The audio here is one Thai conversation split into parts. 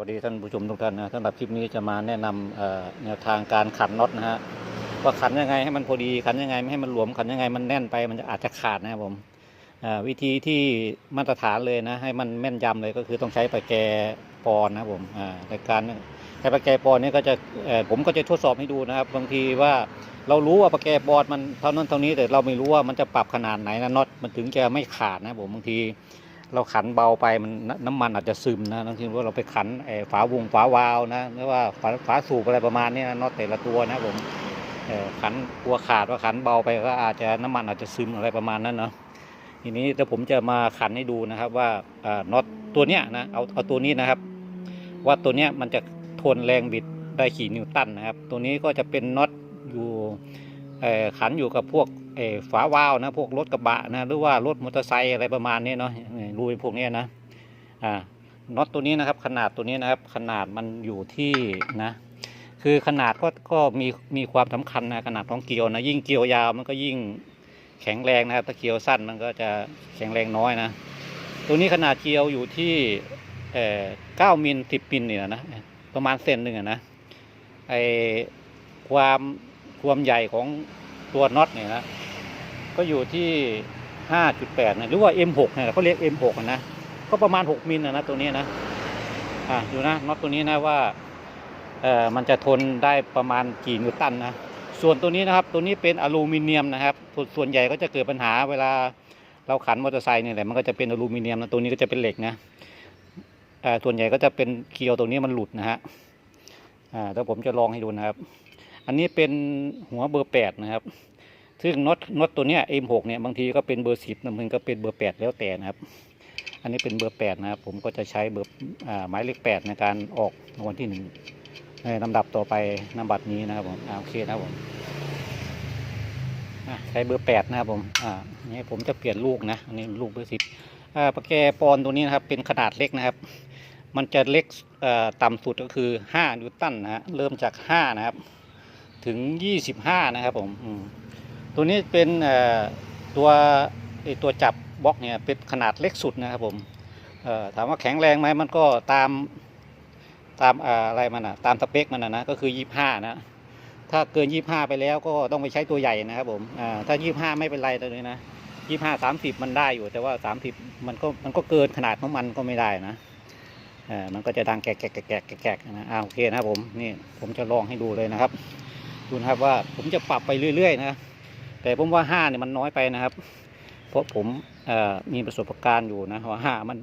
วัสดีท่านผู้ชมทุกท่านนะสำหรับคลิปนี้จะมาแนะนำแนวทางการขันน็อตนะฮะว่าขันยังไงให้มันพอดีขันยังไงไม่ให้มันหลวมขันยังไงมันแน่นไปมันจะอาจจะขาดนะครับผมวิธีที่มาตรฐานเลยนะ ให้มันแม่นยำเลยก็คือต้องใช้ปากแกปอนนะครับผมในการใช้ปากแกปอนนี่ก็จะผมก็จะทดสอบให้ดูนะครับ บางทีว่าเรารู้ว่าปากแกปอนมันเท่านั้นเท่านี้แต่เราไม่รู้ว่ามันจะปรับขนาดไหนนะน็อตมันถึงจะไม่ขาดนะครับผมบางที เราขันเบาไปมันน้ำมันอาจจะซึมนะบางทีว่าเราไปขันฝาวงฝาวาล์วนะหรือว่าฝาฝาสูบอะไรประมาณนี้นะน็อตแต่ละตัวนะผมขันกลัวขาดว่าขันเบาไปก็อาจจะน้ำมันอาจจะซึมอะไรประมาณนั้นเนาะทีนี้เดี๋ยวผมจะมาขันให้ดูนะครับว่าน็อตตัวเนี้ยนะเอาเอาตัวนี้นะครับ ว่าตัวเนี้ยมันจะทนแรงบิดได้กี่นิวตันนะครับ ตัวนี้ก็จะเป็นน็อตอยู่ขันอยู่กับพวก ฝาวาล์วนะพวกรถกระบะนะหรือว่ารถมอเตอร์ไซค์อะไรประมาณนี้เนาะรูพวกนี้นะอ่าน็อตตัวนี้นะครับ ขนาดตัวนี้นะครับ ขนาดมันอยู่ที่นะคือขนาดก็ก็มีมีความสำคัญนะขนาดของเกลียวนะยิ่งเกลียวยาวมันก็ยิ่งแข็งแรงนะครับถ้าเกลียวสั้นมันก็จะแข็งแรงน้อยนะตัวนี้ขนาดเกลียวอยู่ที่เอ่อเก้ามิลสิบมิลเนี่ยนะประมาณเซนหนึ่งอะนะไอความความใหญ่ของตัวน็อตเนี่ยนะ ก็อยู่ที่5.8นะหรือว่า M6 เนี่ยเขาเรียก M6 นะก็ประมาณ6มิลนะนะตัวนี้นะอ่าดูนะน็อตตัวนี้นะว่าเอ่อมันจะทนได้ประมาณกี่นิวตันนะส่วนตัวนี้นะครับตัวนี้เป็นอลูมิเนียมนะครับส่วนใหญ่ก็จะเกิดปัญหาเวลาเราขันมอเตอร์ไซค์เนี่ยแหละมันก็จะเป็นอลูมิเนียมนะตัวนี้ก็จะเป็นเหล็กนะเอ่อส่วนใหญ่ก็จะเป็นเกลียวตรงนี้มันหลุดนะฮะอ่าแล้วผมจะลองให้ดูนะครับ อันนี้เป็นหัวเบอร์แปดนะครับ ซึ่งน็อตน็อตตัวเนี้ย M6 เนี่ยบางทีก็เป็นเบอร์สิบนะมันก็เป็นเบอร์แปดแล้วแต่นะครับ อันนี้เป็นเบอร์แปดนะครับผมก็จะใช้เบอร์หมายเลขแปดในการออกรางวัลที่หนึ่งในลำดับต่อไปนำบัตรนี้นะครับผมอโอเคนะครับผมใช้เบอร์แปดนะครับผมอ่านี่ผมจะเปลี่ยนลูกนะอันนี้ลูกเบอร์สิบอ่าปากแกปอนตัวนี้นะครับเป็นขนาดเล็กนะครับ มันจะเล็กต่ำสุดก็คือห้านิวตันนะฮะเริ่มจากห้านะครับ ถึงยี่สิบห้านะครับผมอืม ตัวนี้เป็นตัวตัวจับบล็อกเนี่ยเป็นขนาดเล็กสุดนะครับผมถามว่าแข็งแรงไหมมันก็ตามตามอะไรมันอะตามสเปคมันอะนะก็คือยี่ห้านะถ้าเกินยี่ห้าไปแล้วก็ต้องไปใช้ตัวใหญ่นะครับผมถ้ายี่ห้าไม่เป็นไรตัวนี้นะยี่ห้าสามสิบมันได้อยู่ แต่ว่าสามสิบมันก็มันก็เกินขนาดของมันก็ไม่ได้นะมันก็จะดังแกะแกะแกะแกะแกะแกะนะอ่าโอเคนะครับผมนี่ผมจะลองให้ดูเลยนะครับดูนะครับว่าผมจะปรับไปเรื่อยๆนะ แต่ผมว่าห้าเนี่ยมันน้อยไปนะครับ เพราะผมมีประสบการณ์อยู่นะว่าห้ามัน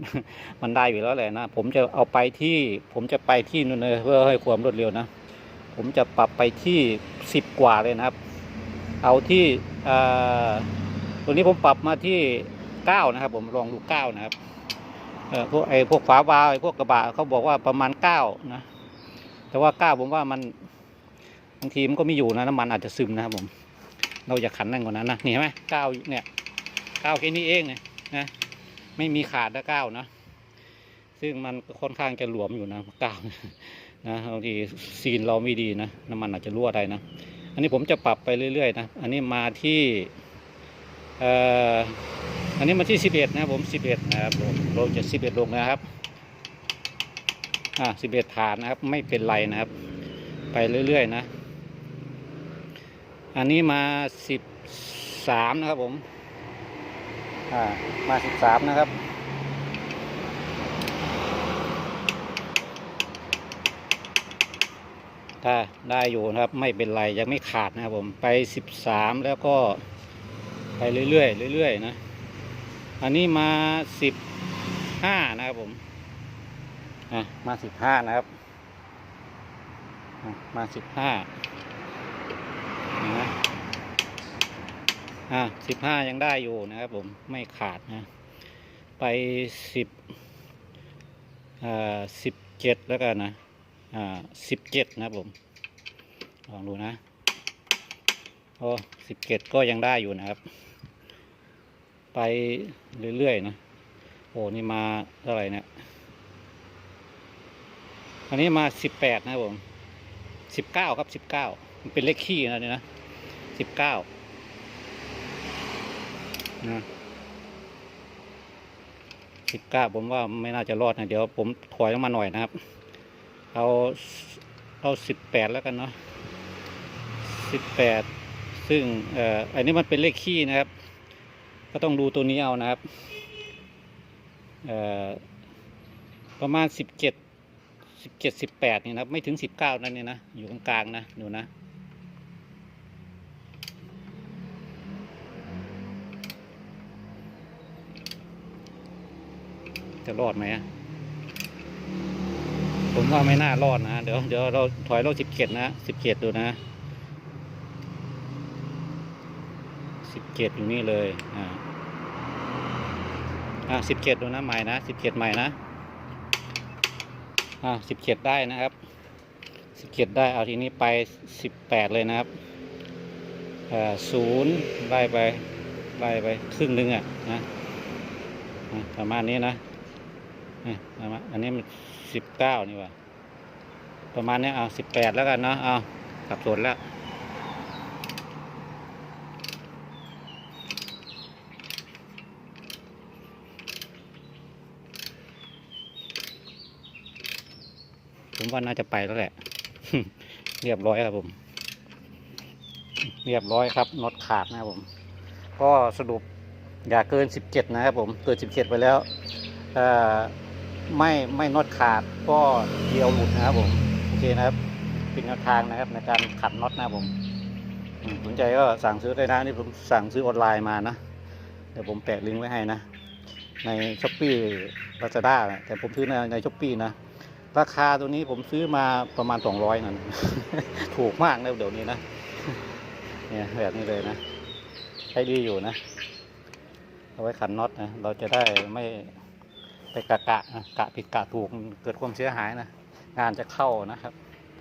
มันได้อยู่แล้วแหละนะ ผมจะเอาไปที่ผมจะไปที่นู่นเลยเพื่อให้ความรวดเร็วนะ ผมจะปรับไปที่สิบกว่าเลยนะครับ เอาที่ตัวนี้ผมปรับมาที่เก้านะครับ ผมลองดูเก้านะครับพวกไอ้พวกฝาวาล์วไอ้พวกกระบะเขาบอกว่าประมาณเก้านะ แต่ว่าเก้าผมว่ามันบางทีมันก็ไม่อยู่นะน้ำมันอาจจะซึมนะครับผม เราอย่าขันนั่นกว่านั้นนะนี่เห็นไหมก้าวเนี่ยก้าวแค่นี้เองเนี่ยนะไม่มีขาดนะก้าวนะซึ่งมันค่อนข้างจะหลวมอยู่นะก้าวนะบางทีซีนเราไม่ดีนะน้ำมันอาจจะรั่วได้นะอันนี้ผมจะปรับไปเรื่อยๆนะอันนี้มาที่เอ่ออันนี้มาที่สิบเอ็ดนะผมสิบเอ็ดนะครับผมลงจากสิบเอ็ดลงนะครับอ่าสิบเอ็ดฐานนะครับ ไม่เป็นไรนะครับ ไปเรื่อยๆนะ อันนี้มาสิบสามนะครับผม อ่า มาสิบสามนะครับ ถ้าได้อยู่นะครับ ไม่เป็นไร ยังไม่ขาดนะครับผม ไปสิบสามแล้วก็ไปเรื่อยๆเรื่อยๆนะ อันนี้มาสิบห้านะครับผม อะ มาสิบห้านะครับ มาสิบห้า นะอ่าสิบห้ายังได้อยู่นะครับผมไม่ขาดนะ ไปสิบอ่าสิบเจ็ดแล้วกันนะ อ่าสิบเจ็ดนะผมลองดูนะ โอ้สิบเจ็ดก็ยังได้อยู่นะครับ ไปเรื่อยๆนะ โอ้นี่มาเท่าไหร่เนี่ยอันนี้มาสิบแปดนะผมสิบเก้าครับสิบเก้ามันเป็นเลขขี้นะเนี่ยนะ สิบเก้านะสิบเก้าผมว่าไม่น่าจะรอดนะ เดี๋ยวผมถอยลงมาหน่อยนะครับ เอาเอาสิบแปดแล้วกันเนาะสิบแปดซึ่งเอ่ออันนี้มันเป็นเลขขี้นะครับ ก็ต้องดูตัวนี้เอานะครับเอ่อประมาณสิบเจ็ดสิบเจ็ดสิบแปดนี่นะครับ ไม่ถึงสิบเก้านั่นเนี่ยนะ อยู่กลางๆนะ ดูนะ จะรอดไหมผมว่าไม่น่ารอดนะ เดี๋ยวเดี๋ยวเราถอยเราสิบเกตนะสิบเกตดูนะสิบเกตอยู่นี่เลยอ่าอ่าสิบเกตดูนะใหม่นะสิบเกตใหม่นะอ่าสิบเกตได้นะครับสิบเกตได้เอาทีนี้ไปสิบแปดเลยนะครับอ่อศูนย์ไล่ไปไล่ไปครึ่งหนึ่งอะนะประมาณนี้นะ นี่มาอันนี้มันสิบเก้านี่ว่าประมาณนี้เอาสิบแปดแล้วกันเนาะ เอาสับสนแล้วผมว่าน่าจะไปแล้วแหละ เรียบร้อยครับผม เรียบร้อยครับน็อตขาดนะครับผม ก็สรุปอย่าเกินสิบเจ็ดนะครับผม เกินสิบเจ็ดไปแล้วอ่อ ไม่ไม่น็อตขาดก็เดียวหลุดนะครับผมโอเคนะครับเป็นแนวทางนะครับในการขัดน็อตนะครับผมสนใจก็สั่งซื้อได้นะนี่ผมสั่งซื้อออนไลน์มานะเดี๋ยวผมแปะลิงก์ไว้ให้นะ ในช้อปปี้ลาซาด้าแต่ผมซื้อในในช้อปปี้นะ ราคาตัวนี้ผมซื้อมาประมาณสองร้อยนั่นถูกมากนะเดี๋ยวนี้นะเนี่ยแบบนี้เลยนะใช้ดีอยู่นะ เอาไว้ขันน็อตนะ เราจะได้ไม่ ไปกะกะนะกะผิดกะถูกเกิดความเสียหายนะงานจะเข้านะครับ